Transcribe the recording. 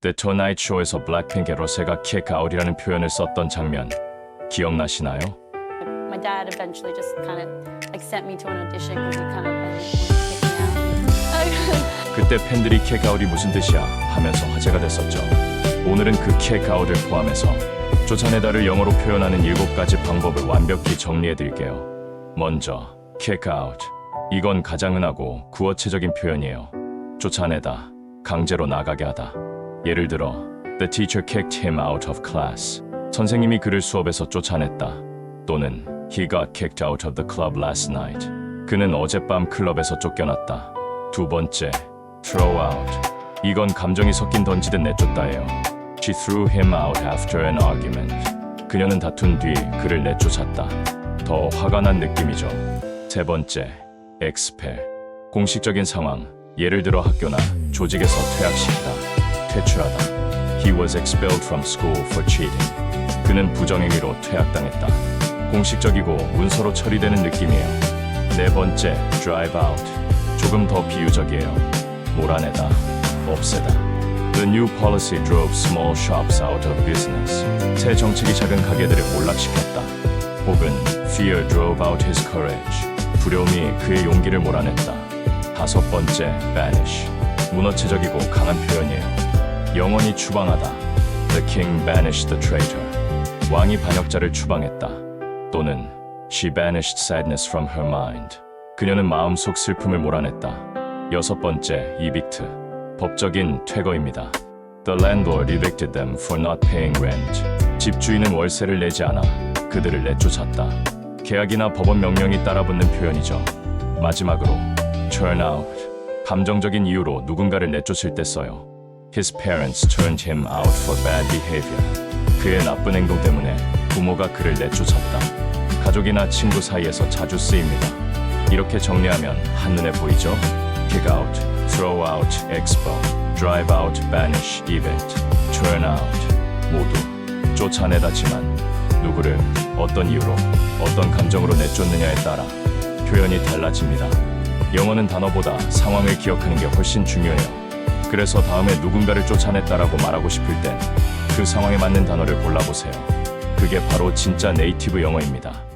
The Tonight Show에서 블랙핑크의 로세가 kick out이라는 표현을 썼던 장면 기억나시나요? My dad eventually just kind of like sent me to an audition because he kind of out. 그때 팬들이 kick out이 무슨 뜻이야 하면서 화제가 됐었죠. 오늘은 그 kick out을 포함해서 쫓아내다를 영어로 표현하는 일곱 가지 방법을 완벽히 정리해 드릴게요. 먼저 kick out. 이건 가장 흔하고 구어체적인 표현이에요. 쫓아내다, 강제로 나가게 하다. 예를 들어 The teacher kicked him out of class. 선생님이 그를 수업에서 쫓아냈다. 또는 He got kicked out of the club last night. 그는 어젯밤 클럽에서 쫓겨났다. 두 번째, throw out. 이건 감정이 섞인 던지듯 내쫓다예요. She threw him out after an argument. 그녀는 다툰 뒤 그를 내쫓았다. 더 화가 난 느낌이죠. 세 번째, expel. 공식적인 상황. 예를 들어 학교나 조직에서 퇴학시키다, 퇴출하다. He was expelled from school for cheating. 그는 부정행위로 퇴학당했다. 공식적이고 문서로 처리되는 느낌이에요. 네 번째, drive out. 조금 더 비유적이에요. 몰아내다, 없애다. The new policy drove small shops out of business. 새 정책이 작은 가게들을 몰락시켰다. 혹은 fear drove out his courage. 두려움이 그의 용기를 몰아냈다. 다섯 번째, banish. 문어체적이고 강한 표현이에요. 영원히 추방하다. The king banished the traitor. 왕이 반역자를 추방했다. 또는 She banished sadness from her mind. 그녀는 마음속 슬픔을 몰아냈다. 여섯 번째, evict. 법적인 퇴거입니다. The landlord evicted them for not paying rent. 집주인은 월세를 내지 않아 그들을 내쫓았다. 계약이나 법원 명령이 따라붙는 표현이죠. 마지막으로 turn out. 감정적인 이유로 누군가를 내쫓을 때 써요. His parents turned him out for bad behavior. 그의 나쁜 행동 때문에 부모가 그를 내쫓았다. 가족이나 친구 사이에서 자주 쓰입니다. 이렇게 정리하면 한눈에 보이죠? kick out, throw out, expel, drive out, banish, evict, turn out 모두 쫓아내다지만 누구를 어떤 이유로 어떤 감정으로 내쫓느냐에 따라 표현이 달라집니다. 영어는 단어보다 상황을 기억하는 게 훨씬 중요해요. 그래서 다음에 누군가를 쫓아냈다라고 말하고 싶을 땐 그 상황에 맞는 단어를 골라보세요. 그게 바로 진짜 네이티브 영어입니다.